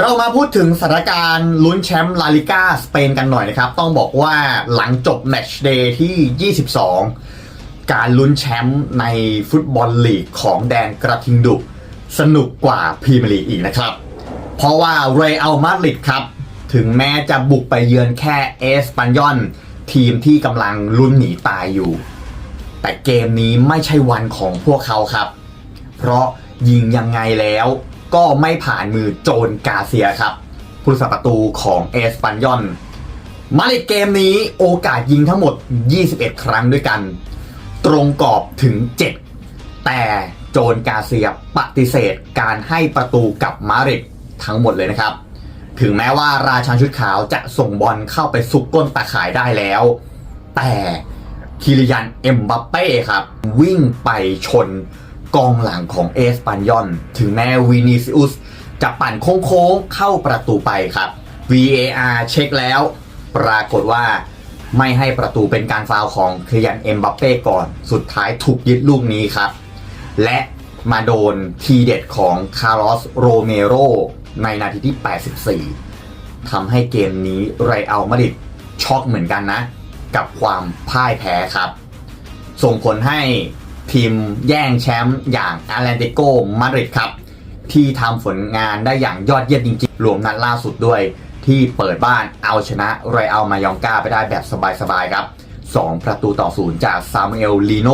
เรามาพูดถึงสถานการณ์ลุ้นแชมป์ลาลิก้าสเปนกันหน่อยนะครับ ต้องบอกว่าหลังจบแมตช์เดย์ที่ 22 การลุ้นแชมป์ในฟุตบอลลีกของแดนกระทิงดุ สนุกกว่าพรีเมียร์ลีกอีกนะครับ เพราะว่าเรอัลมาดริดครับ ถึงแม้จะบุกไปเยือนแค่เอสปันยอน ทีมที่กำลังลุ้นหนีตายอยู่ แต่เกมนี้ไม่ใช่วันของพวกเขาครับ เพราะยิงยังไงแล้ว ก็ไม่ผ่านมือโจนกาเซียครับผู้รักษาประตูของเอสปันยอน มาในเกมนี้โอกาสยิงทั้งหมด 21 ครั้งด้วยกัน ตรงกรอบถึง 7 แต่โจนกาเซียปฏิเสธการให้ประตูกับมาริดทั้งหมดเลยนะครับ ถึงแม้ว่าราชันชุดขาวจะส่งบอลเข้าไปซุกก้นตาข่ายได้แล้ว แต่คิริยันเอ็มบัปเป้ครับ วิ่งไปชน กองหลังของเอสปันยอน ถึงแม้วินิซิอุสจะปั่นโค้งๆเข้าประตูไปครับ VAR เช็คแล้ว ปรากฏว่าไม่ให้ประตูเป็นการฟาวของคิริยันเอ็มบัปเป้ก่อน สุดท้ายถูกยึดลูกนี้ครับ และมาโดนทีเด็ดของคาร์ลอสโรเมโรในนาทีที่ 84 ทำให้เกมนี้ไรอัลมาดริดช็อกเหมือนกันนะ กับความพ่ายแพ้ครับ ส่งผลให้ ทีมแย่งแชมป์อย่างอาร์แลนติโกมาดริดครับ ที่ทำผลงานได้อย่างยอดเยี่ยมจริงๆ รวมนัดล่าสุดด้วย ที่เปิดบ้านเอาชนะไรอัลมายองกาไปได้แบบสบายๆครับ 2 ประตูต่อศูนย์จากซามูเอลลีโน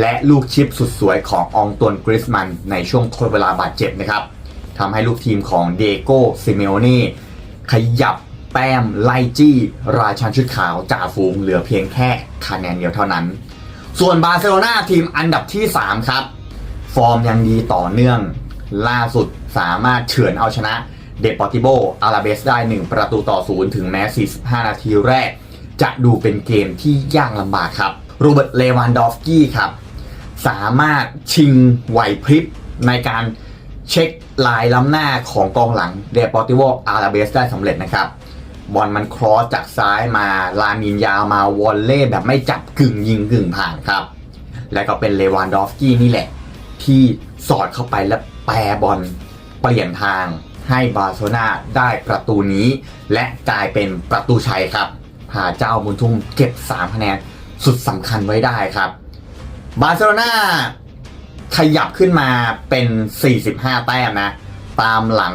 และลูกชิปสุดสวยขององตวนกริสมันในช่วงทดเวลาบาดเจ็บนะครับทำให้ลูกทีมของเดโก้ซิเมโอนี่ขยับแต้มไล่จี้ ราชันชุดขาวจ่าฝูงเหลือเพียงแค่คะแนนเดียวเท่านั้น ส่วนบาร์เซโลนาทีมอันดับที่ 3 ครับ ฟอร์มยังดีต่อเนื่อง ล่าสุดสามารถเฉือนเอาชนะเดปอติโบอาราเบสได้ 1 ประตูต่อศูนย์ถึงแม้ 45 นาทีแรก จะดูเป็นเกมที่ยากลำบากครับโรเบิร์ตเลวันดอฟสกี้ครับ สามารถชิงไหวพริบในการเช็คลายล้ำหน้าของกองหลังเดปอติโ o อาราเบสได้สำเร็จนะครับ บอลมันครอสจากซ้ายมาลามินยาวมาวอลเล่แบบไม่จับกึ่งยิงกึ่งผ่านครับ และก็เป็นเลวานดอฟสกี้นี่แหละ ที่สอดเข้าไปและแปรบอลเปลี่ยนทางให้บาร์เซโลนาได้ประตูนี้ และกลายเป็นประตูชัยครับพาเจ้าบุญทุ่มเก็บ 3 คะแนนสุดสำคัญไว้ได้ครับ บาร์เซโลนาขยับขึ้นมาเป็น 45 แต้มนะ ตามหลัง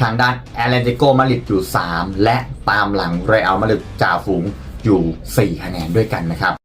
ทางด้านแอตเลติโกมาริดอยู่ 3 และตามหลังเรอัลมาริดจ่าฝูงอยู่ 4 คะแนนด้วยกันนะครับ